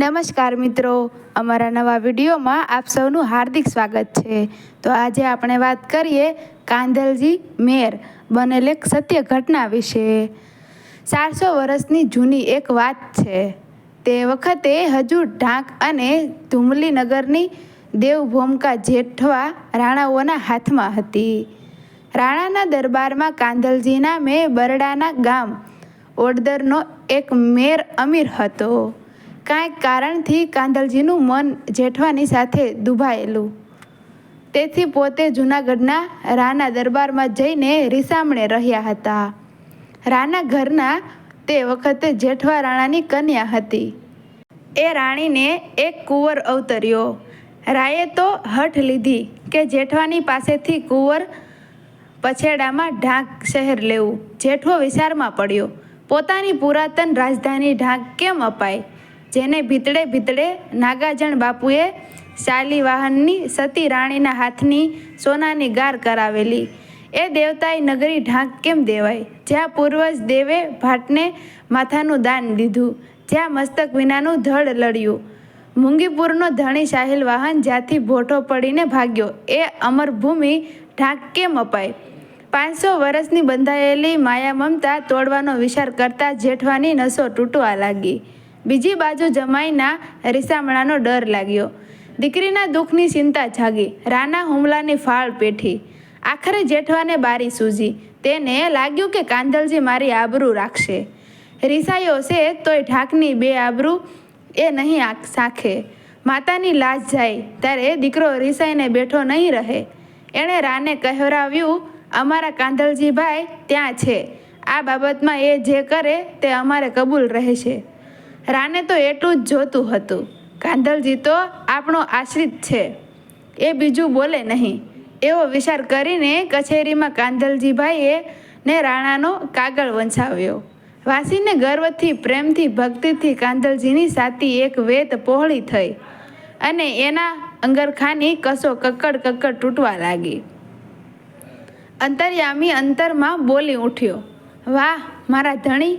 નમસ્કાર મિત્રો. અમારા નવા વિડીયોમાં આપ સૌનું હાર્દિક સ્વાગત છે. તો આજે આપણે વાત કરીએ કાંધલજી મેર બનેલ એક સત્ય ઘટના વિશે. ચારસો વર્ષની જૂની એક વાત છે. તે વખતે હજુ ઢાંક અને ધુમલી નગરની દેવભૂમિકા જેઠવા રાણાઓના હાથમાં હતી. રાણાના દરબારમાં કાંધલજી નામે બરડાના ગામ ઓડદરનો એક મેર અમીર હતો. કાંઈક કારણથી કાંધલજીનું મન જેઠવાની સાથે દુભાયેલું. તેથી પોતે જૂનાગઢના રાના દરબારમાં જઈને રીસામણે રહ્યા હતા. રાના ઘરના તે વખતે જેઠવા રાણાની કન્યા હતી. એ રાણીને એક કુંવર અવતર્યો. રાયે તો હઠ લીધી કે જેઠવાની પાસેથી કુંવર પછેડામાં ઢાંક શહેર લેવું. જેઠવો વિચારમાં પડ્યો. પોતાની પુરાતન રાજધાની ઢાંક કેમ અપાય? જેને ભીતળે ભીતળે નાગાજણ બાપુએ શાલી વાહનની સતી રાણીના હાથની સોનાની ગાર કરાવેલી. એ દેવતાએ નગરી ઢાંક કેમ દેવાય? જ્યાં પૂર્વજ દેવે ભાટને માથાનું દાન દીધું, જ્યાં મસ્તક વિનાનું ધડ લડ્યું. મુંગીપુરનો ધણી સાહિલ વાહન જ્યાંથી ભોટો પડીને ભાગ્યો, એ અમરભૂમિ ઢાંક કેમ અપાય? પાંચસો વર્ષની બંધાયેલી માયા મમતા તોડવાનો વિચાર કરતા જેઠવાની નસો તૂટવા લાગી. બીજી બાજુ જમાઈના રીસામણાનો ડર લાગ્યો. દીકરીના દુઃખની ચિંતા જાગી. રાના હુમલાની ફાળ પેઠી. આખરે જેઠવાને બારી સૂજી. તેને લાગ્યું કે કાંધલજી મારી આબરૂ રાખશે. રીસાયો છે તોય ઢાકની બે આબરૂ એ નહીં સાખે. માતાની લાજ જાય ત્યારે દીકરો રીસાઈને બેઠો નહીં રહે. એણે રાને કહેવરાવ્યું, અમારા કાંધલજીભાઈ ત્યાં છે. આ બાબતમાં એ જે કરે તે અમારે કબૂલ રહેશે. રાને તો એટલું જ જોતું હતું. કાંધલજી તો આપણો આશ્રિત છે. એ બીજું બોલે નહીં. એવો વિચાર કરીને કચેરીમાં કાંધલજીભાઈએ ને રાણાનો કાગળ વંચાવ્યો વાસીને ગર્વથી, પ્રેમથી, ભક્તિથી કાંધલજીની સાતી એક વેત પહોળી થઈ અને એના અંગરખાની કસો કક્કડ કક્કડ તૂટવા લાગી. અંતર્યામી અંતરમાં બોલી ઉઠ્યો, વાહ, મારા ધણી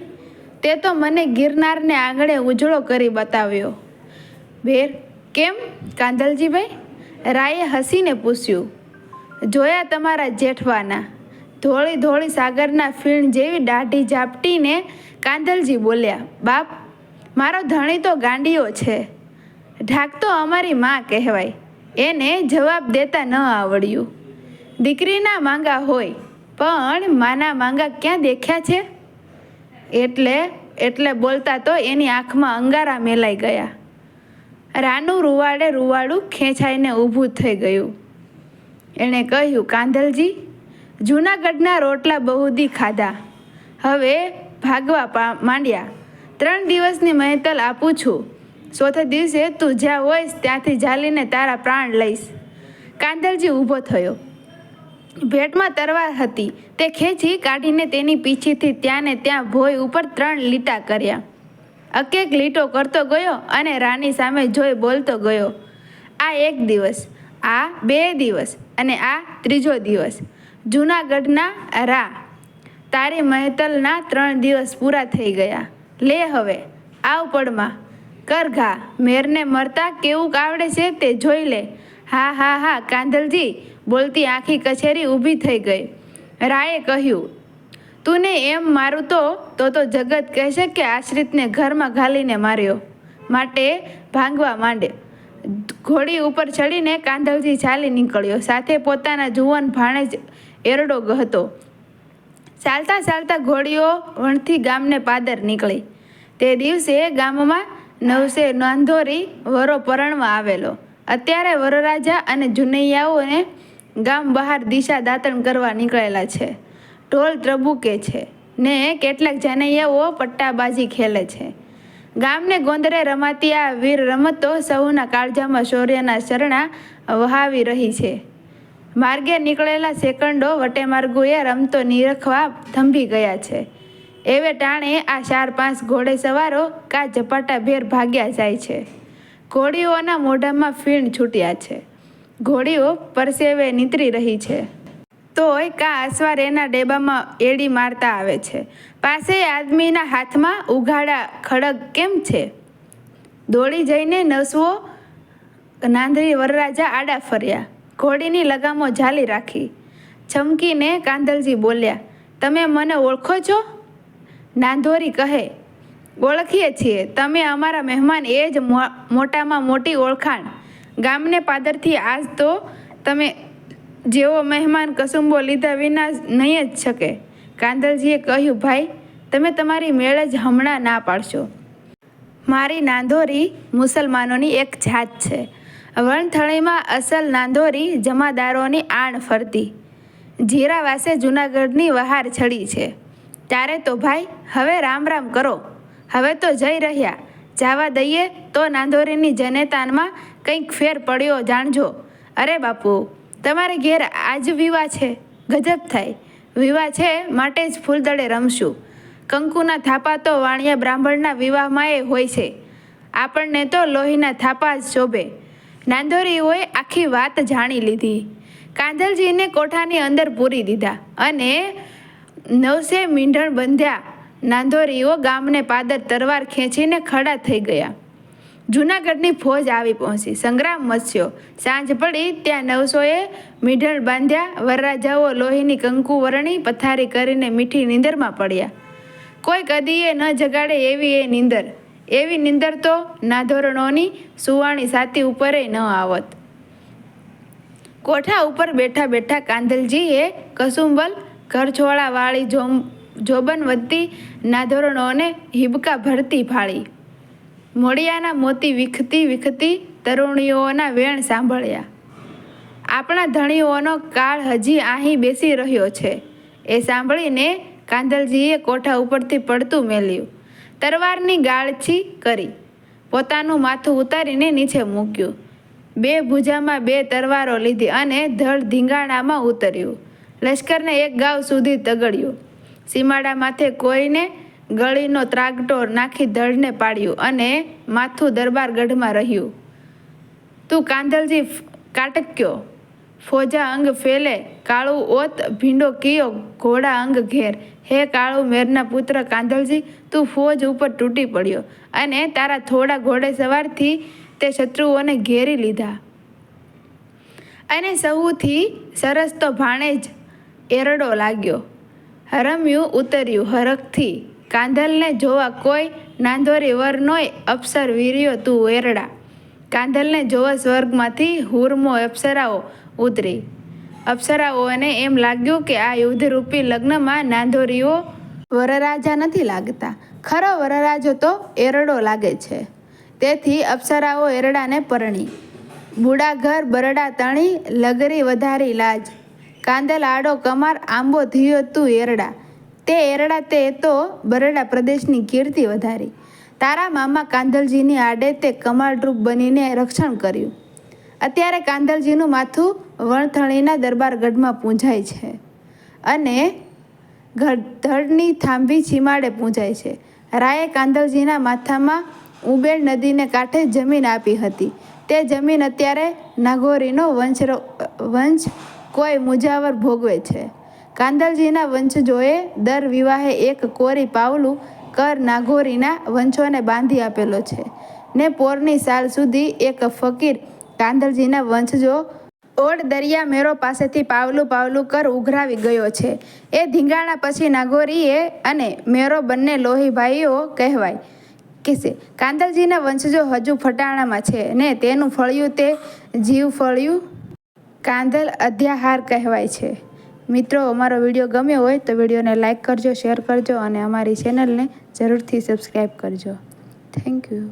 તે તો મને ગિરનારને આંગણે ઉજળો કરી બતાવ્યો. ભેર, કેમ કાંધલજીભાઈ રાયે હસીને પૂછ્યું, જોયા તમારા જેઠવાના, ધોળી ધોળી સાગરના ફીણ જેવી દાઢી ઝાપટીને કાંધલજી બોલ્યા, બાપ, મારો ધણી તો ગાંડીયો છે, ઢાક તો અમારી માં કહેવાય, એને જવાબ દેતા ન આવડ્યું. દીકરીના માંગા હોય, પણ માના માંગા ક્યાં દેખ્યા છે? એટલે એટલે બોલતા તો એની આંખમાં અંગારા મેલાઈ ગયા. રાનું રૂવાડે રૂવાડું ખેંચાઈને ઊભું થઈ ગયું. એણે કહ્યું, કાંધલજી, જૂનાગઢના રોટલા બહુદી ખાધા. હવે ભાગવા માંડ્યા. ત્રણ દિવસની મહેતલ આપું છું. ચોથે દિવસે તું જ્યાં હોઈશ ત્યાંથી ઝાલીને તારા પ્રાણ લઈશ. કાંધલજી ઊભો થયો. ભેટમાં તરવાર હતી. તે ખેંચી કાઢીને તેની પીછીથી ત્યાં ને ત્યાં ભોય ઉપર ત્રણ લીટા કર્યા. અકેક લીટો કરતો ગયો અને રાની સામે જોઈ બોલતો ગયો. આ એક દિવસ, આ બે દિવસ અને આ ત્રીજો દિવસ. જૂનાગઢના રા, તારી મહેતલના ત્રણ દિવસ પૂરા થઈ ગયા. લે હવે, આવ પડમાં. કર ઘા, મેરને મરતા કેવું આવડે છે તે જોઈ લે. હા હા હા, કાંધલજી બોલતી આખી કચેરી ઊભી થઈ ગઈ. રાયે કહ્યું તું ને એમ મારું તો તો તો જગત કહેશે કે આશ્રિતને ઘરમાં ઘાલીને માર્યો. માટે ભાંગવા માંડે. ઘોડી ઉપર ચડીને કાંધલજી ચાલી નીકળ્યો. સાથે પોતાના જુવાન ભાણેજ એરડો હતો. ચાલતા ચાલતા ઘોડીઓ વણથી ગામને પાદર નીકળી. તે દિવસે ગામમાં નવસે નાંધોરી વરો પરણવા આવેલો. અત્યારે વરરાજા અને જુનૈયાઓને ગામ બહાર દિશા દાતણ કરવા નીકળેલા છે. ઢોલ ત્રબુકે છે ને કેટલાક જાનૈયાઓ પટ્ટાબાજી ખેલે છે. ગામને ગોંદરે રમાતી આ વીર રમતો સૌના કાળજામાં શૌર્યના શરણા વહાવી રહી છે. માર્ગે નીકળેલા સેકન્ડો વટે માર્ગોએ રમતો નિરખવા થંભી ગયા છે. એવે ટાણે આ ચાર પાંચ ઘોડે સવારો કા ઝપાટા ભેર ભાગ્યા જાય છે. ઘોડીઓના મોઢામાં ફીણ છૂટ્યા છે. ઘોડીઓ પરસેવે નીતરી રહી છે. તોય કા અસવાર એના ડેબામાં એડી મારતા આવે છે. પાસે આદમીના હાથમાં ઉઘાડા ખડગ કેમ છે? દોડી જઈને નસવો નાંદરી વરરાજા આડા ફર્યા. ઘોડીની લગામો ઝાલી રાખી. ચમકીને કાંદલજી બોલ્યા, તમે મને ઓળખો છો? નાંદોરી કહે, ઓળખીએ છીએ. તમે અમારા મહેમાન એ જ મોટામાં મોટી ઓળખાણ. ગામને પાદરથી આજ તો તમે જેવો મહેમાન કસુંબો લીધા વિના નહીં જ શકે. કાંદલજીએ કહ્યું, ભાઈ, તમે તમારી મેળ જ હમણાં ના પાડશો. મારી નાંધોરી મુસલમાનોની એક જાત છે. વણથળીમાં અસલ નાંધોરી જમાદારોની આણ ફરતી. જીરાવાસે જૂનાગઢની વહાર છડી છે. ત્યારે તો ભાઈ, હવે રામ રામ કરો. હવે તો જઈ રહ્યા. જાવા દઈએ તો નાંધોરીની જનેતાનમાં કંઈક ફેર પડ્યો જાણજો. અરે બાપુ, તમારે ઘેર આજ વિવાહ છે? ગજબ થાય. વિવાહ છે માટે જ ફૂલદડે રમશું. કંકુના થાપા તો વાણિયા બ્રાહ્મણના વિવાહમાં એ હોય છે. આપણને તો લોહીના થાપા જ શોભે. નાંદોરીઓએ આખી વાત જાણી લીધી. કાંધલજીને કોઠાની અંદર પૂરી દીધા અને નવસે મીંઢણ બંધ્યા. નાંદોરીઓ ગામને પાદર તરવાર ખેંચીને ખડા થઈ ગયા. જૂનાગઢની ફોજ આવી પહોંચી. સંગ્રામ મચ્યો સાંજ પડી, ત્યાં નવસોએ મીઢળ બાંધ્યા. વરરાજાઓ લોહીની કંકુ વરણી, પથારી કરીને મીઠી નીંદરમાં પડ્યા. કોઈ કદીએ ન જગાડે એવી એ નીંદર. એવી નીંદર તો નાધોરણોની સુવાણી સાતી ઉપરે ન આવત. કોઠા ઉપર બેઠા બેઠા કાંધલજીએ કસુંબલ ઘરછોળાવાળી જોમ જોબન વધતી નાધોરણોને હિબકા ભરતી ફાળી. મોડિયાના મોતી વિખતી વિખતી તરુણીઓના વેણ સાંભળ્યા. આપણા ધણીઓનો કાળ હજી અહીં બેસી રહ્યો છે. એ સાંભળીને કાંદલજીએ કોઠા ઉપરથી પડતું મેલ્યું. તરવારની ગાળછી કરી. પોતાનું માથું ઉતારીને નીચે મૂક્યું. બે ભુજામાં બે તરવારો લીધી અને ધડ ધીંગાણામાં ઉતર્યું. લશ્કરને એક ગાવ સુધી તગડ્યું. સીમાડા માથે કોઈને ગળીનો ત્રાગટો નાખી ધડને પાડ્યું અને માથું દરબારગઢમાં રહ્યું. તું કાંધલજી કાટક્યો ફોજા અંગ ફેલે, કાળું ઓત ભીંડો કિયો, ઘોડા અંગ ઘેર. હે કાળું મેરના પુત્ર કાંધલજી, તું ફોજ ઉપર તૂટી પડ્યો અને તારા થોડા ઘોડે સવારથી તે શત્રુઓને ઘેરી લીધા. અને સૌથી સરસ તો ભાણે જ એરડો લાગ્યો. હરમ્યું ઉતર્યું હરખથી. કાંધલને જોવા કોઈ નાંધોરી વર નોય અપ્સર વીર્યો તું એરડા કાંધલને જોવા સ્વર્ગમાંથી હુરમો અપ્સરાઓ ઉતરી. અપ્સરાઓને એમ લાગ્યું કે આ યુદ્ધરૂપી લગ્નમાં નાંધોરીઓ વરરાજા નથી લાગતા. ખરો વરરાજો તો એરડો લાગે છે. તેથી અપ્સરાઓ એરડાને પરણી. બુડા ઘર બરડા તણી, લગરી વધારી લાજ. કાંદલ આડો કમાર, આંબો થયો તું એરડા. તે એરડા તે તો બરડા પ્રદેશની કીર્તિ વધારી. તારા મામા કાંધલજીની આડે તે કમાલરૂપ બનીને રક્ષણ કર્યું. અત્યારે કાંધલજીનું માથું વણથણીના દરબારગઢમાં પૂંજાય છે અને ધડની થાંભી છીમાડે પૂંજાય છે. રાયે કાંદલજીના માથામાં ઉબેર નદીને કાંઠે જમીન આપી હતી. તે જમીન અત્યારે નાગોરીનો વંશ વંશ કોઈ મુજાવર ભોગવે છે. કાંદલજીના વંશજોએ દર વિવાહે એક કોરી પાવલું કર નાગોરીના વંશોને બાંધી આપેલો છે. ને પોરની સાલ સુધી એક ફકીર કાંદલજીના વંશજો ઓડ દરિયા મેરો પાસેથી પાવલું પાવલું કર ઉઘરાવી ગયો છે. એ ધીંગાણા પછી નાગોરીએ અને મેરો બંને લોહી ભાઈઓ કહેવાય. કે કાંદલજીના વંશજો હજુ ફટાણામાં છે ને તેનું ફળિયું તે જીવ ફળિયું કાંદલ અધ્યાહાર કહેવાય છે. મિત્રો, અમારો વીડિયો ગમ્યો હોય તો વિડીયોને લાઇક કરજો, શેર કરજો અને અમારી ચેનલને જરૂરથી સબસ્ક્રાઈબ કરજો. Thank you.